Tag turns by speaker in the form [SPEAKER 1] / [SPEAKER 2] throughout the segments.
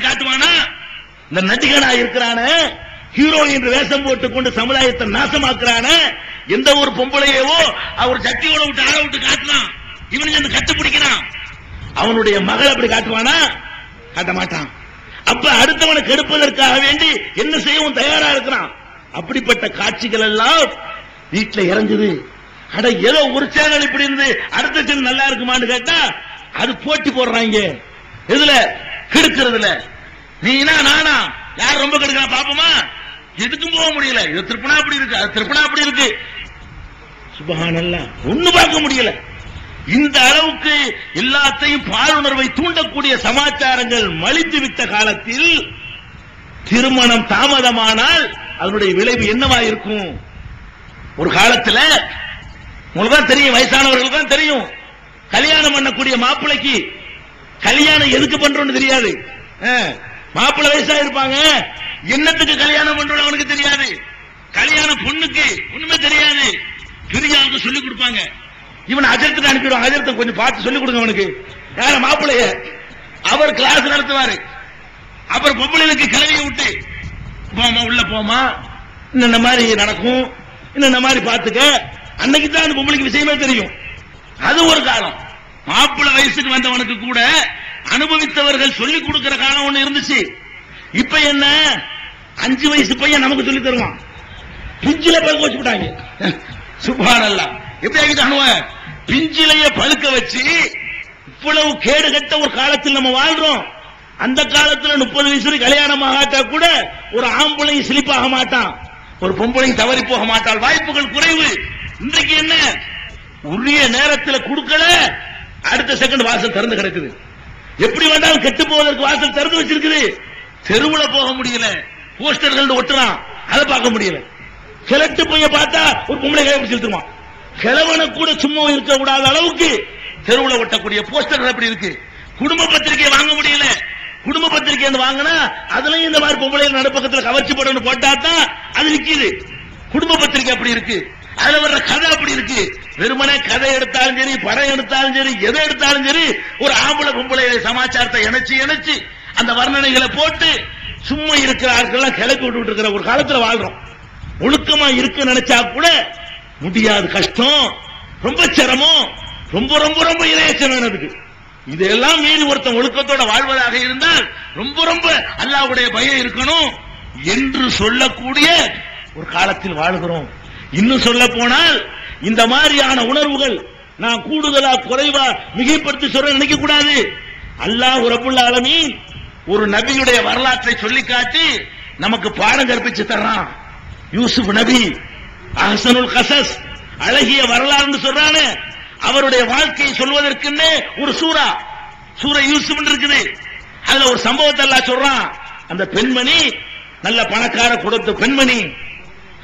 [SPEAKER 1] காட்டுவானா? இந்த நடிகனா இருக்கிறான? ஹீரோ என்று வேஷம் போட்டுக் கொண்டு சமுதாயத்தை நாசமாக்குறான? எந்த ஒரு பொம்பளையவோ அவர் சக்தியோட விட்டு ஆள விட்டு காட்டலாம். இவனுக்கு அந்த கட்டு பிடிக்கிறான் அவனுடைய மகள் அப்படி காட்டுவானா? காட்ட மாட்டான். அப்ப அடுத்தவனை கெடுப்பதற்காக வேண்டி என்ன செய்யவும் தயாரா இருக்கிறான். அப்படிப்பட்ட காட்சிகள் எல்லாம் வீட்டுல இறங்குது. அட ஏதோ ஒரு சேனல் இப்படி இருந்து அடுத்த சேனல் நல்லா இருக்குமான்னு கேட்டா அது போட்டி போடுறாங்க. எதுல? கெடுக்கிறதுல. நீனா நானா? யார் ரொம்ப கெடுக்கிறா பாப்போமா? எதுக்கும் போக முடியல. இது திருப்பனா அப்படி இருக்கு அது திருப்பனா அப்படி இருக்கு. சுபகானல்லாம் ஒண்ணு பார்க்க முடியல. இந்த அளவுக்கு எல்லாத்தையும் பாலுணர்வை தூண்டக்கூடிய சமாச்சாரங்கள் மலித்து விட்ட காலத்தில் திருமணம் தாமதமானால் அதனுடைய விளைவு என்னவா இருக்கும்? ஒரு காலத்துல உங்களுக்கு தான் தெரியும் வயசானவர்களுக்கு தான் தெரியும். கல்யாணம் பண்ணக்கூடிய மாப்பிள்ளைக்கு கல்யாணம் எதுக்கு பண்றோம்னு தெரியாது. மாப்பிள்ள வயசா இருப்பாங்க என்னத்துக்கு கல்யாணம் பண்றோம் அவனுக்கு தெரியாது. கல்யாணம் பொண்ணுக்கு ஒண்ணுமே தெரியாது. பெரியாவுக்கு சொல்லிக் கொடுப்பாங்க. இவனை அஜர்த்துக்கு அனுப்பிடுவாங்க. அஜர்த்தம் கொஞ்சம் பார்த்து சொல்லிக் கொடுங்க அவனுக்கு. யார மாப்பிள்ளைய. அவர் கிளாஸ் நடத்துவாரு. அப்புறம் பொம்பளைகளுக்கு கிளவியை விட்டு போமா உள்ள போமா இந்த மாதிரி நடக்கும்? இந்த மாதிரி பாத்துக்க அன்னைக்கு தான் அந்த பொம்பளைக்கு விஷயமே தெரியும். அது ஒரு காலம். மாப்பிள்ளை வயசுக்கு வந்தவனுக்கு கூட அனுபவித்தவர்கள் சொல்லிக் கொடுக்கிற காலம் ஒண்ணு இருந்துச்சு. இப்ப என்ன? அஞ்சு வயசு பையன் நமக்கு சொல்லி தருவான். பிஞ்சில பழுக்க வச்சு விட்டாங்க சுபானல்லா. எப்படி ஆகிட்டு பிஞ்சிலைய பழுக்க வச்சு இவ்வளவு கேடு கட்ட ஒரு காலத்தில் நம்ம வாழ்றோம். அந்த காலத்துல முப்பது வயசுல கல்யாணம் ஆகாட்டா கூட ஒரு ஆம்பளையும் சிலிப்பாக மாட்டான். ஒரு பொம்பளையும் தவறி போக மாட்டாள். வாய்ப்புகள் குறைவு. இன்றைக்கு என்ன? உரிய நேரத்தில் கொடுக்கல. அடுத்த செகண்ட் வாசல் திறந்து கிடக்குது. எப்படி வேண்டாலும் கெட்டு போவதற்கு வாசல் திறந்து வச்சிருக்குது. தெருவுல போக முடியல. போஸ்டர்கள் ஒட்டுறான். அதை பார்க்க முடியல. கிழட்டு போய் பார்த்தா ஒரு பொம்பளை கையை பிடிச்சு கிழவனை கூட சும்மா இருக்க கூடாத அளவுக்கு தெருவுல ஒட்டக்கூடிய போஸ்டர்கள் அப்படி இருக்கு. குடும்ப பத்திரிகை வாங்க முடியல. குடும்ப பத்திரிகை வந்து வாங்கினா அதுலயும் இந்த மாதிரி பொம்பளை நடுப்பக்கத்தில் கவர்ச்சி போடணும் போட்டா தான் அது நிக்கிது குடும்ப பத்திரிகை அப்படி இருக்கு. அதுல வர்ற கதை அப்படி இருக்கு. வெறுமனே கதை எடுத்தாலும் சரி படம் எடுத்தாலும் சரி எதை எடுத்தாலும் சரி ஒரு ஆம்பளை பொம்பளை சமாச்சாரத்தை இணைச்சு இணைச்சு அந்த வர்ணனைகளை போட்டு சும்மா இருக்கிற ஆட்கள் கிளப்பி விட்டு இருக்கிற ஒரு காலத்துல வாழ்றோம். ஒழுக்கமா இருக்க நினைச்சா கூட முடியாது கஷ்டம். ரொம்ப சிரமம். ரொம்ப ரொம்ப ரொம்ப இரையச்சம் வேணும் இதெல்லாம் மீறி ஒருத்தன் ஒழுக்கத்தோட வாழ்வதாக இருந்தால் ரொம்ப ரொம்ப அல்லாவுடைய பயம் இருக்கணும் என்று சொல்லக்கூடிய ஒரு காலத்தில் வாழ்கிறோம். இன்னும் சொல்ல போனால் இந்த மாதிரியான உணர்வுகள் நான் கூடுதலா குறைவா மிகைப்படுத்தி சொல்ற நினைக்க கூடாது. அல்லாஹ் ரபுல் ஆலமீன் ஒரு நபியுடைய வரலாற்றை சொல்லி காட்டி நமக்கு பாடம் கற்பிச்சு தர்றான். யூசுப் நபி அஹசனுல் கசஸ் அழகிய வரலாறுன்னு சொல்றானு. அவருடைய வாழ்க்கையை சொல்வதற்குன்னு ஒரு சூரா சூரா யூசுப் இருக்குது. அதுல ஒரு சம்பவத்தை எல்லாம் சொல்றான். அந்த பெண்மணி நல்ல பணக்கார கொடுத்த பெண்மணி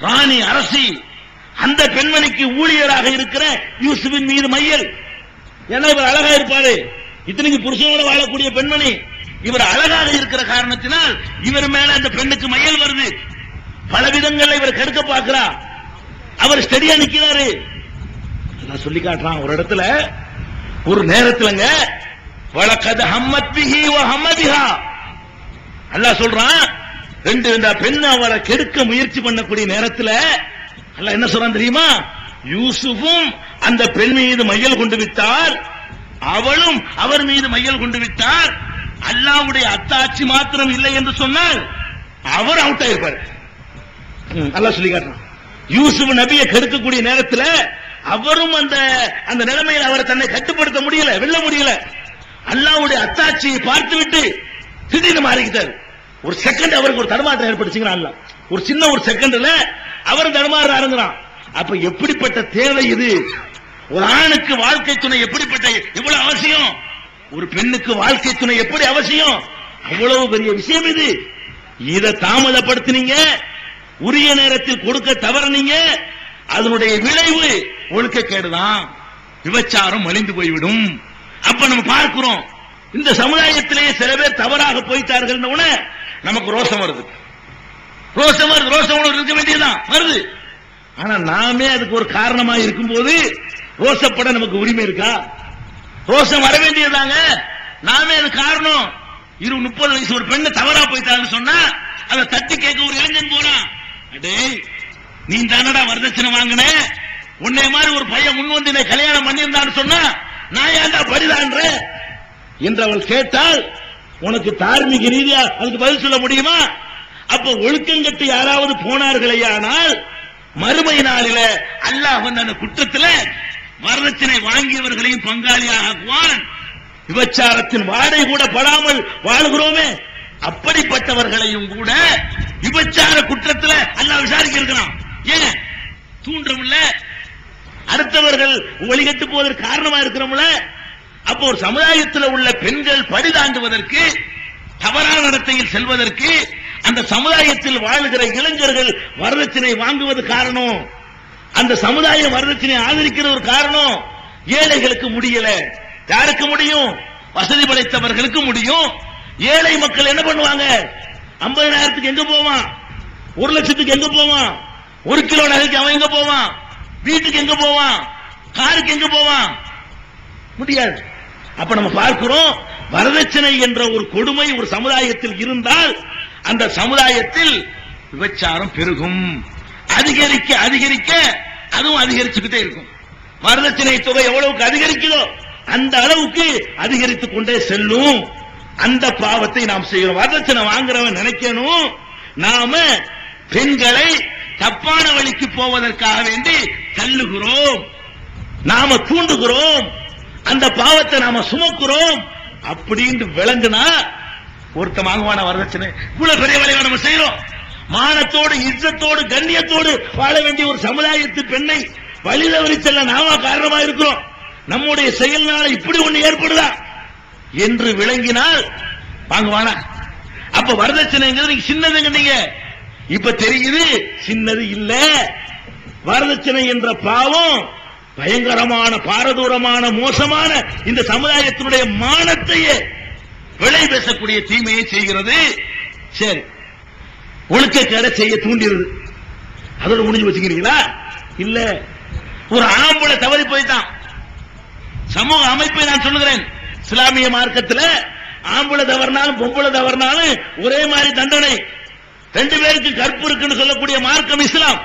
[SPEAKER 1] ராணி அரசி அந்த பெண்மணிக்கு ஊழியராக இருக்கிற யூசுஃபின் மீது மையல். ஏன்னா இவர் அழகா இருப்பாரு. இத்தனைக்கு புருஷனோட வாழக்கூடிய பெண்மணி. இவர் அழகாக இருக்கிற காரணத்தினால் இவர் மேல அந்த பெண்ணுக்கு மையல் வருது. பல விதங்கள்ல இவர் கெடுக்க பார்க்கிறா. அவர் ஸ்டெடியா நிக்கிறாரு. நான் சொல்லி காட்டுறான் ஒரு இடத்துல ஒரு நேரத்துலங்க வழக்கது ஹம்மத் ஓ வ ஹம்மதிஹா. அல்லாஹ் சொல்றான் ரெண்டு இந்த பெண் அவரை கெடுக்க முயற்சி பண்ணக்கூடிய நேரத்துல அல்லாஹ் என்ன சொல்றான் தெரியுமா? யூசுஃபும் அந்த பெண் மீது மையல் கொண்டு விட்டார். அவளும் அவர் மீது மையல் கொண்டு விட்டார். அல்லாவுடைய அத்தாட்சி மாத்திரம் இல்லை என்று சொன்னால் அவர் அவுட் ஆயிருப்பார். அல்லாஹ் சொல்லி காட்டுறான். யூசுப் நபியை கெடுக்கக்கூடிய நேரத்துல அவரும் அந்த அந்த நிலைமையில் அவரை தன்னை கட்டுப்படுத்த முடியல வெல்ல முடியல. அல்லாவுடைய அத்தாட்சியை பார்த்து விட்டு திடீர்னு மாறிக்கிட்டாரு. ஒரு செகண்ட் அவருக்கு ஒரு தடுமாற்றம் ஏற்படுச்சுங்கிறான் அல்லாஹ். ஒரு சின்ன ஒரு செகண்ட்ல அவர் தடுமாறுறாருங்கிறான். அப்ப எப்படிப்பட்ட தேவை இது? ஒரு ஆணுக்கு வாழ்க்கை துணை எப்படிப்பட்ட எவ்வளவு அவசியம்? ஒரு பெண்ணுக்கு வாழ்க்கை துணை எப்படி அவசியம்? அவ்வளவு பெரிய விஷயம் இது. இதை தாமதப்படுத்தினீங்க. உரிய நேரத்தில் கொடுக்க தவறுனீங்க. அதனுடைய விளைவு ஒழுக்கக்கேடுதான் விபச்சாரம் மலிந்து போய்விடும். அப்ப நம்ம பார்க்கிறோம். இந்த சமுதாயத்திலேயே சில பேர் தவறாக போய்த்தார்கள் நமக்கு ரோஷம் வருது. ரோஷம் வருது ரோஷம் உணர்வு இருக்க வேண்டியதுதான். வருது. ஆனா நாமே அதுக்கு ஒரு காரணமா இருக்கும்போது ரோஷப்பட நமக்கு உரிமை இருக்கா? ரோஷம் வர வேண்டியதாங்க நாமே அது காரணம். இரு முப்பது வயசு ஒரு பெண்ணு தவறா போயிட்டான்னு சொன்னா அதை தட்டி கேட்க ஒரு இளைஞன் போறான் அடே நீ தானடா வரதட்சணை வாங்கின? உன்னை மாதிரி ஒரு பையன் முன் வந்து என்னை கல்யாணம் பண்ணியிருந்தான்னு சொன்னா நான் ஏன்டா பரிதான்ற என்று அவள் கேட்டால் உனக்கு தார்மீக ரீதியா அதுக்கு பதில் சொல்ல முடியுமா? அப்ப ஒழுக்கங்கட்டு யாராவது போனார்களேயானால் மறுமை நாளில அல்லாஹ் வந்து அந்த குற்றத்துல வரதட்சணை வாங்கியவர்களையும் பங்காளியாக ஆக்குவான். விபச்சாரத்தின் வாடை கூட படாமல் வாழ்கிறோமே. அப்படிப்பட்டவர்களையும் கூட விபச்சார குற்றத்துல அல்லாஹ் விசாரிக்க இருக்கிறான் ஏன் தூண்டுறோம்ல அடுத்தவர்கள் ஒளிகட்டு போவதற்கு காரணமா இருக்கிறோம்ல. அப்போ ஒரு சமுதாயத்தில் உள்ள பெண்கள் படுதாண்டுவதற்கு தவறான நடத்தையில் செல்வதற்கு அந்த சமுதாயத்தில் வாழ்கிற இளைஞர்கள் வரதட்சணை வாங்குவது காரணம். அந்த சமுதாய வரதட்சணை ஆதரிக்கிற ஒரு காரணம். ஏழைகளுக்கு முடியல. யாருக்கு முடியும்? வசதி படைத்தவர்களுக்கு முடியும். ஏழை மக்கள் என்ன பண்ணுவாங்க? ஐம்பதாயிரத்துக்கு எங்க போவான்? ஒரு லட்சத்துக்கு எங்க போவான்? ஒரு கிலோ நகைக்கு அவன் எங்க போவான்? வீட்டுக்கு எங்க போவான்? காருக்கு எங்க போவான்? முடியாது. அப்ப நம்ம பார்க்கிறோம் வரதட்சணை என்ற ஒரு கொடுமை ஒரு சமுதாயத்தில் இருந்தால் அந்த சமுதாயத்தில் விபச்சாரம் பெருகும். அதிகரிக்க அதிகரிக்க அதுவும் அதிகரிச்சுக்கிட்டே இருக்கும். வரதட்சணை தொகை எவ்வளவுக்கு அதிகரிக்குதோ அந்த அளவுக்கு அதிகரித்துக் கொண்டே செல்லும். அந்த பாவத்தை நாம் செய்கிறோம் வரதட்சணை வாங்குறவன் நினைக்கணும். நாம பெண்களை தப்பான வழிக்கு போவதற்காக வேண்டி தள்ளுகிறோம். நாம தூண்டுகிறோம். அந்த பாவத்தை நாம சுமக்கிறோம். அப்படின்னு விளங்குனா ஒருத்த வாங்குவான வரதட்சணை? இவ்வளவு பெரிய வேலையை நம்ம செய்யறோம். மானத்தோடு இzzத்தோடு கண்ணியத்தோடு வாழ வேண்டிய ஒரு சமுதாயத்து பெண்ணை வழி தவறி செல்ல நாம காரணமா இருக்கிறோம். நம்முடைய செயல்னால இப்படி ஒண்ணு ஏற்படுதா? என்று விளங்கினால் வாங்குவானா அப்ப வரதட்சணைங்கிறது நீங்க சின்னதுங்க நீங்க இப்ப தெரியுது சின்னது இல்ல. வரதட்சணை என்ற பாவம் பயங்கரமான பாரதூரமான மோசமான இந்த சமுதாயத்தினுடைய மானத்தையே விளை பேசக்கூடிய தீமையை செய்கிறது. சரி. ஒழுக்கக்கேட செய்ய தூண்டிடுது. அதோட முடிஞ்சு வச்சுக்கிறீங்களா? இல்ல ஒரு ஆம்பளை தவறி போய்தான் சமூக அமைப்பை நான் சொல்லுகிறேன். இஸ்லாமிய மார்க்கத்துல ஆம்பளை தவறினாலும் பொம்பளை தவறினாலும் ஒரே மாதிரி தண்டனை. ரெண்டு பேருக்கு கற்பு இருக்குன்னு சொல்லக்கூடிய மார்க்கம் இஸ்லாம்.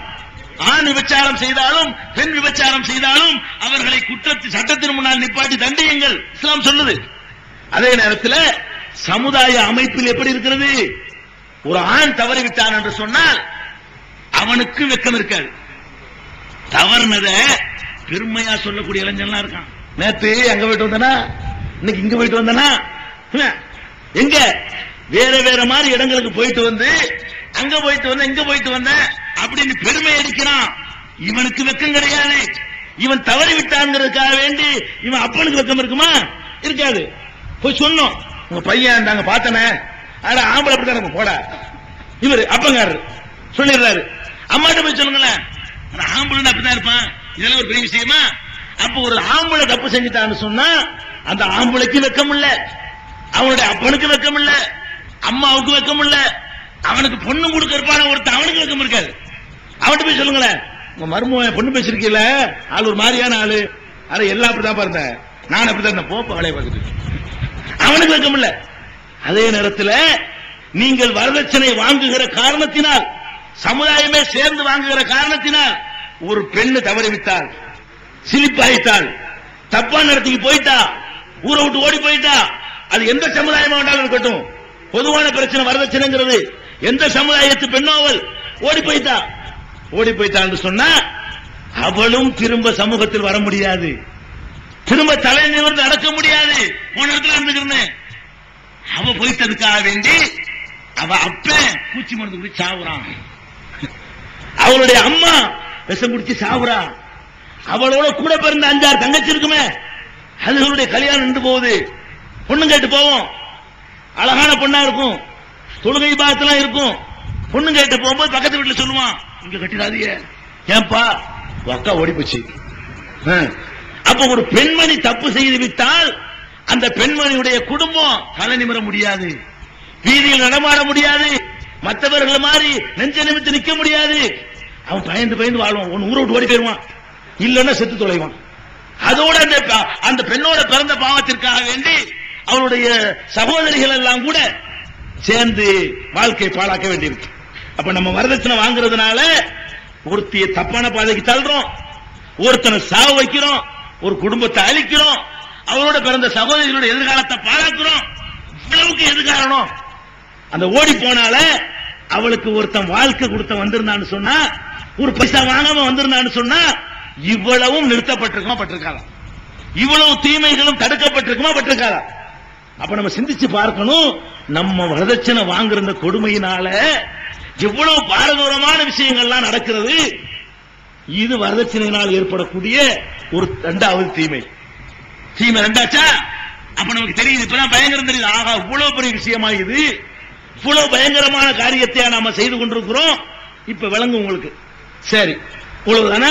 [SPEAKER 1] ஆண் விபச்சாரம் செய்தாலும் பெண் விபச்சாரம் செய்தாலும் அவர்களை குற்றத்து சட்டத்தின் முன்னால் நிப்பாட்டி தண்டியுங்கள். இஸ்லாம் சொல்லுது. அதே நேரத்தில் சமுதாய அமைப்பில் எப்படி இருக்கிறது? ஒரு ஆண் தவறிவிட்டான் என்று சொன்னால் அவனுக்கு வெக்கம் இருக்காது. தவறுனத பெருமையா சொல்லக்கூடிய இளைஞன்லாம் இருக்கான். நேத்து அங்க போயிட்டு வந்தனா? இன்னைக்கு இங்க போயிட்டு வந்தனா? எங்க? வேற வேற மாதிரி இடங்களுக்கு போயிட்டு வந்து அங்க போயிட்டு வந்த இங்க போயிட்டு வந்த அப்படின்னு பெருமை அடிக்கிறான். இவனுக்கு வெக்கம் கிடையாது. இவன் தவறி விட்டாங்கிறதுக்காக வேண்டி இவன் அப்பனுக்கு வெக்கம் இருக்குமா? இருக்காது. போய் சொன்னோம். உங்க பையன் நாங்க பார்த்தனே. ஆனா ஆம்பளை அப்படித்தான் போட இவர் அப்பங்காரு சொல்லிடுறாரு. அம்மாட்ட போய் சொல்லுங்களேன். ஆம்பளை அப்படிதான் இருப்பான். இதெல்லாம் ஒரு பெரிய விஷயமா? அப்ப ஒரு ஆம்பளை தப்பு செஞ்சுட்டான்னு சொன்னா அந்த ஆம்பளைக்கு வெக்கம் இல்ல அவனுடைய அப்பனுக்கு வெக்கம் இல்ல அம்மாவுக்கு வெக்கம் இல்ல அவனுக்கு பொண்ணு கொடுக்க இருப்பான ஒருத்தன் அவனுக்கு வெக்கம் இருக்காது. அவன்கிட்ட போய் சொல்லுங்களேன். உங்க மருமகன் பொண்ணு பேசிருக்கீல ஆள் ஒரு மாதிரியான ஆளு. அட எல்லாம் அப்படிதான் பாருங்க. நான் அப்படிதான் போப்ப வேலையை பார்த்துட்டு. அவனுக்கு வைக்க முடியல அதே நேரத்தில் நீங்கள் வரதட்சணை வாங்குகிற காரணத்தினால் சமுதாயமே சேர்ந்து வாங்குகிற காரணத்தினால் ஒரு பெண்ணு தவறிவிட்டால் சிலிப்பாயிட்டால் தப்பான நடத்திக்கு போயிட்டா ஊரை விட்டு ஓடி போயிட்டா அது எந்த சமுதாயமா வேண்டாலும் இருக்கட்டும். பொதுவான பிரச்சனை வரதட்சணைங்கிறது எந்த சமுதாயத்து பெண்ணோ அவள் ஓடி போயிட்டா. ஓடி போயிட்டான்னு சொன்னா அவளும் திரும்ப சமூகத்தில் வர முடியாது. திரும்ப தலை நிமிர்ந்து நடக்க முடியாது. போன இடத்துல இருந்துக்கிறேன் அவ போயிட்டதுக்காக வேண்டி அவ அப்ப பூச்சி மருந்து குடிச்சு சாவுறான் அவளுடைய அம்மா விஷம் குடிச்சு சாவுறா. அவளோட கூட பிறந்த அஞ்சாறு தங்கச்சி இருக்குமே. அதுகளுடைய கல்யாணம் நின்று போகுது. பொண்ணு கேட்டு போவோம். அழகான பொண்ணா இருக்கும். தொழுகை பாத்தெல்லாம் இருக்கும். பொண்ணு கேட்டு போகும்போது பக்கத்து வீட்டுல சொல்லுவான் இங்க கட்டிடாதீங்க. ஏன்பா? அக்கா ஓடி போச்சு அப்ப ஒரு பெண்மணி தப்பு செய்து விட்டால் அந்த பெண்மணியுடைய குடும்பம் தலை நிமிர முடியாது. வீதியில் நடமாட முடியாது. மற்றவர்கள் மாதிரி நெஞ்ச நிமித்து நிக்க முடியாது. அவன் பயந்து பயந்து வாழ்வான். ஒன்னு ஊரை விட்டு ஓடி போயிருவான் இல்லைன்னா செத்து தொலைவான். அதோட அந்த அந்த பெண்ணோட பிறந்த பாவத்திற்காக வேண்டி அவருடைய சகோதரிகள் எல்லாம் கூட சேர்ந்து வாழ்க்கை பாழாக்க வேண்டியிருக்கு. அப்ப நம்ம வரதட்சணை வாங்குறதுனால ஒருத்திய தப்பான பாதைக்கு தள்ளுறோம். ஒருத்தனை சாவு வைக்கிறோம். ஒரு குடும்பத்தை அழிக்கிறோம். அவரோட பிறந்த சகோதரிகளோட எதிர்காலத்தை பாழாக்குறோம் இவ்வளவுக்கு எதிர்காரணம் காரணம்? அந்த ஓடி போனால அவளுக்கு ஒருத்தன் வாழ்க்கை கொடுத்த வந்திருந்தான்னு சொன்னா ஒரு பைசா வாங்காம வந்திருந்தான்னு சொன்னா இவ்வளவும் நிறுத்தப்பட்டிருக்குமா பட்டிருக்காங்க இவ்வளவு தீமைகளும் தடுக்கப்பட்டிருக்குமா பட்டிருக்காதா? அப்ப நம்ம சிந்திச்சு பார்க்கணும் நம்ம வரதட்சணை வாங்குற கொடுமையினால எவ்வளவு பாரதூரமான விஷயங்கள்லாம் நடக்கிறது இது வரதட்சணையினால் ஏற்படக்கூடிய ஒரு இரண்டாவது தீமை. தீமை ரெண்டாச்சா? அப்ப நமக்கு தெரியுது இப்பதான் பயங்கரம் தெரியுது. ஆகா இவ்வளவு பெரிய விஷயமா இது இவ்வளவு பயங்கரமான காரியத்தை நாம செய்து கொண்டிருக்கிறோம். இப்ப விளங்கும் உங்களுக்கு. சரி இவ்வளவுதானா?